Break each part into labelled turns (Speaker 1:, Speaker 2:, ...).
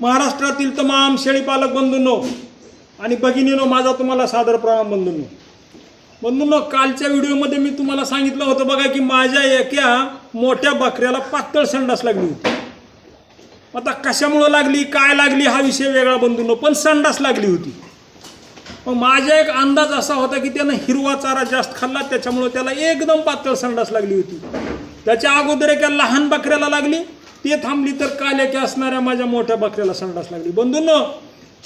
Speaker 1: महाराष्ट्रातील तमाम शेळीपालक बंधूंनो आणि भगिनीनो माझा तुम्हाला सादर प्रणाम बंधूंनो. बंधूंनो कालच्या व्हिडिओमध्ये मी तुम्हाला सांगितलं होतं बघा की माझ्या एका मोठ्या बकऱ्याला पातळ संडास लागली होती. आता कशामुळं लागली काय लागली हा विषय वेगळा बंधूंनो पण संडास लागली होती. मग माझा एक अंदाज असा होता की त्यानं हिरवा चारा जास्त खाल्ला त्याच्यामुळं त्याला एकदम पातळ संडास लागली होती. त्याच्या अगोदर एका लहान बकऱ्याला लागली ते थांबली तर काल्याच्या असणाऱ्या माझ्या मोठ्या बकऱ्याला संडास लागली. बंधून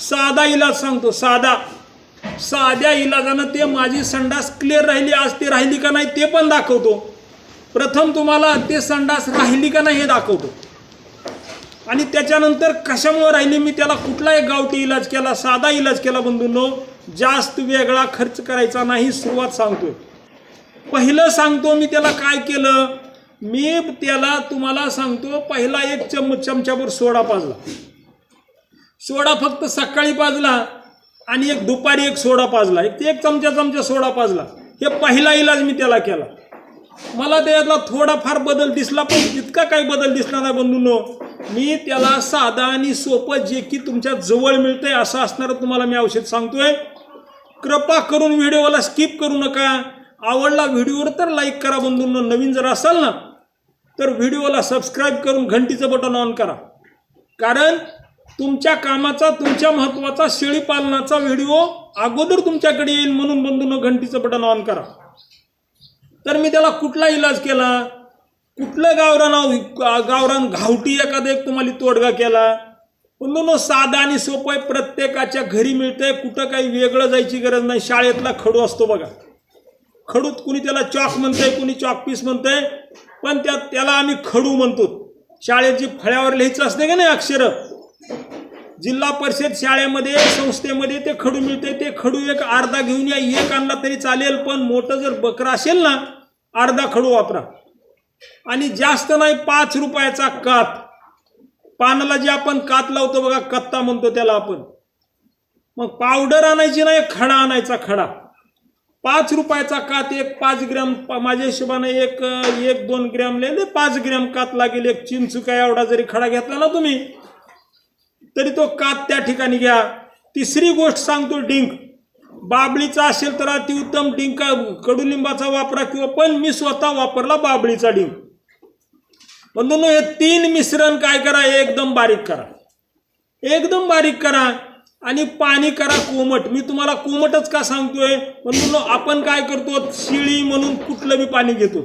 Speaker 1: साधा इलाज सांगतो साधा. साध्या इलाजानं ते माझी संडास क्लिअर राहिली आज ते राहिली का नाही ते पण दाखवतो. प्रथम तुम्हाला ते संडास राहिली का नाही हे दाखवतो. आणि त्याच्यानंतर कशामुळे राहिली मी त्याला कुठला एक गावठी इलाज केला साधा इलाज केला बंधूंनो जास्त वेगळा खर्च करायचा नाही सुरुवात सांगतोय. पहिलं सांगतो मी त्याला काय केलं मी त्याला तुम्हाला सांगतो पहिला एक चम चमच्याभर सोडा पाजला. सोडा फक्त सकाळी पाजला आणि एक दुपारी एक सोडा पाजला. एक एक चमचा चमचा सोडा पाजला. हे पहिला इलाज मी त्याला केला. मला त्यातला थोडाफार बदल दिसला पण इतका काही बदल दिसला नाही बंधूंनो. मी त्याला साधा आणि सोपं जे की तुमच्या जवळ मिळतंय असं असणारं तुम्हाला मी औषध सांगतोय. कृपा करून व्हिडिओला स्किप करू नका. आवडला व्हिडिओवर तर लाईक करा बंधूंनो. नवीन जर असाल ना तर व्हिडिओला सबस्क्राईब करून घंटीचं बटन ऑन करा. कारण तुमच्या कामाचा तुमच्या महत्त्वाचा शेळी पालनाचा व्हिडिओ अगोदर तुमच्याकडे येईल म्हणून बंधून घंटीचं बटन ऑन करा. तर मी त्याला कुठला इलाज केला? कुठलं गावरान गावरान घावटी एखादं एक तुम्हाला तोडगा केला? पण साधा आणि सोपं आहे प्रत्येकाच्या घरी मिळतंय कुठं काही वेगळं जायची गरज नाही शाळेतला खडू असतो बघा. खडूत कुणी त्याला चॉक म्हणतंय कुणी चॉक पीस म्हणतंय पण त्या त्याला आम्ही खडू म्हणतो. शाळेत जी फळ्यावर लिहायचं असते का नाही अक्षर? जिल्हा परिषद शाळेमध्ये संस्थेमध्ये ते खडू मिळते ते खडू एक अर्धा घेऊन या एक आणला तरी चालेल पण मोठं जर बकरा असेल ना अर्धा खडू वापरा. आणि जास्त नाही पाच रुपयाचा कात. पानाला जे आपण कात लावतो बघा कत्ता म्हणतो त्याला आपण. मग पावडर आणायची नाही खडा आणायचा खडा. पाच रुपयाचा कात एक पाच ग्रॅम माझ्या हिशोबाने एक एक दोन ग्रॅम लिहिले पाच ग्रॅम कात लागेल एक चिंचुका एवढा जरी खडा घेतला ना तुम्ही तरी तो कात त्या ठिकाणी घ्या. तिसरी गोष्ट सांगतो डिंक. बाबळीचा असेल तर अतिउत्तम डिंक कडुलिंबाचा वापरा किंवा पण मी स्वतः वापरला बाबळीचा डिंक. बंधूंनो हे तीन मिश्रण काय करा एकदम बारीक करा. एकदम बारीक करा. आणि पाणी करा कोमट. मी तुम्हाला कोमटच का सांगतोय? म्हणून आपण काय करतो? शिळी म्हणून कुठलं बी पाणी घेतो.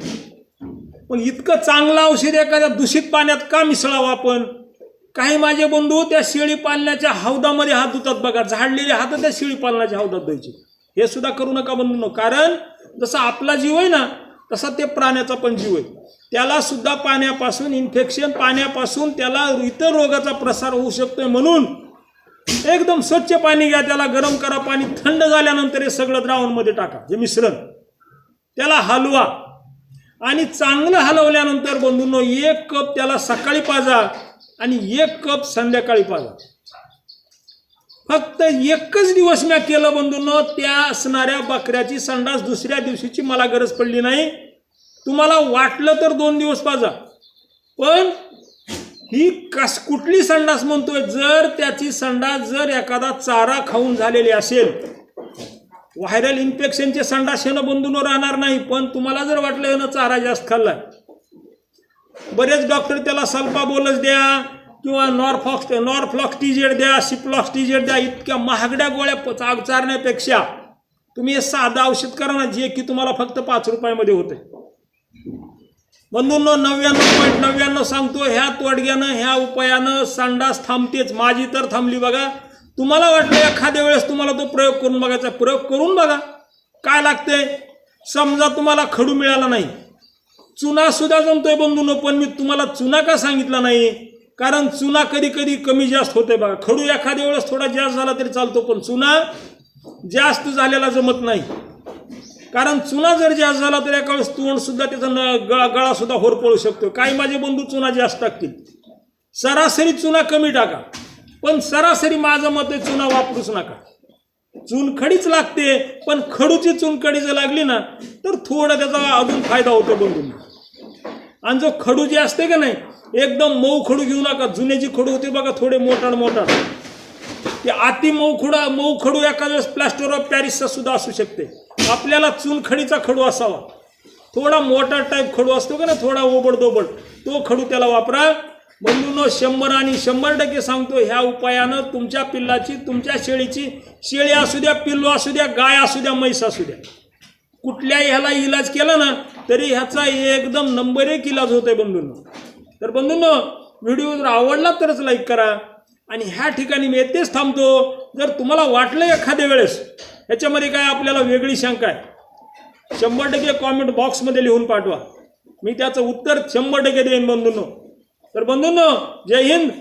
Speaker 1: पण इतकं चांगलं औषध एखाद्या दूषित पाण्यात का मिसळावं आपण? काही माझे बंधू त्या शेळी पालण्याच्या हौदामध्ये हात धुतात बघा. झाडलेले हात त्या शेळी पालनाच्या हौदात द्यायचे हे सुद्धा करू नका बंधू कारण जसा आपला जीव आहे ना तसा ते प्राण्याचा पण जीव आहे. त्याला सुद्धा पाण्यापासून इन्फेक्शन पाण्यापासून त्याला इतर रोगाचा प्रसार होऊ शकतोय म्हणून एकदम स्वच्छ पाणी घ्या त्याला गरम करा पाणी थंड झाल्यानंतर हे सगळं द्रावणमध्ये टाका जे मिश्रण. त्याला हलवा. आणि चांगलं हलवल्यानंतर बंधूंनो एक कप त्याला सकाळी पाजा आणि एक कप संध्याकाळी पाजा. फक्त एकच दिवस मी केलं बंधूंनो त्या असणाऱ्या बकऱ्याची संडास दुसऱ्या दिवशीची मला गरज पडली नाही. तुम्हाला वाटलं तर दोन दिवस पाजा. पण ही कस कुठली संडास म्हणतोय? जर त्याची संडास जर एखादा चारा खाऊन झालेली असेल व्हायरल इन्फेक्शनचे संडास येणं बंधून राहणार नाही पण तुम्हाला जर वाटलं येणं चारा जास्त खाल्लाय बरेच डॉक्टर त्याला सल्पा बोलच द्या किंवा नॉर्फॉक्स नॉर्फ्लॉक्स टीजेड द्या सिप्लॉक्स टीजेड द्या इतक्या महागड्या गोळ्या प- चारण्यापेक्षा तुम्ही हे साधं औषध करा ना जे की तुम्हाला फक्त पाच रुपयामध्ये होते बंधूंनो नव्याण्णव पॉईंट नव्याण्णव सांगतो ह्या तोडग्यानं ह्या उपायानं संडास थांबतेच माझी तर थांबली बघा. तुम्हाला वाटलं एखाद्या वेळेस तुम्हाला तो प्रयोग करून बघायचा प्रयोग करून बघा. काय लागते समजा तुम्हाला खडू मिळाला नाही. चुना सुद्धा जमतोय बंधून पण मी तुम्हाला चुना का सांगितला नाही? कारण चुना कधी कधी कमी जास्त होते बघा. खडू एखाद्या वेळेस थोडा जास्त झाला तरी चालतो पण चुना जास्त झालेला जमत नाही. कारण चुना जर जास्त झाला तर एका वेळेस तोंड सुद्धा त्याचा न गळा गळासुद्धा होरपळू शकतो. काही माझे बंधू चुना जास्त टाकतील. सरासरी चुना कमी टाका. पण सरासरी माझं मत आहे चुना वापरूच नका. चुनखडीच लागते पण खडूची चुनखडी जर लागली ना तर थोडा त्याचा अजून फायदा होतो बंधूंना. आणि जो खडू जी असते का नाही एकदम मऊ खडू घेऊ नका. जुने जी खडू होते बघा थोडे मोठाड मोठाड ते अति मऊ खुडा मऊ खडू एखाद्या वेळेस प्लॅस्टर ऑफ पॅरिसचा सुद्धा असू शकते. आपल्याला चुनखडीचा खडू असावा. थोडा मोठा टाईप खडू असतो का ना थोडा ओबड दोबड तो खडू त्याला वापरा. बंधूंनो शंभर आणि शंभर टक्के सांगतो ह्या उपायानं तुमच्या पिल्लाची तुमच्या शेळीची शेळी असू द्या पिल्लू असू द्या गाय असू द्या म्हैस असू द्या. कुठल्याही ह्याला इलाज केला ना तरी ह्याचा एकदम नंबर एक इलाज होतोय बंधूंनो. तर बंधूंनो व्हिडिओ जर आवडला तरच लाईक करा. आणि ह्या ठिकाणी मी येतेच थांबतो. जर तुम्हाला वाटलं एखाद्या वेळेस याच्यामध्ये काय आपल्याला वेगळी शंका आहे? शंभर टक्के कॉमेंट बॉक्समध्ये लिहून पाठवा. मी त्याचं उत्तर शंभर टक्के देईन बंधूंनो. तर बंधूंनो जय हिंद.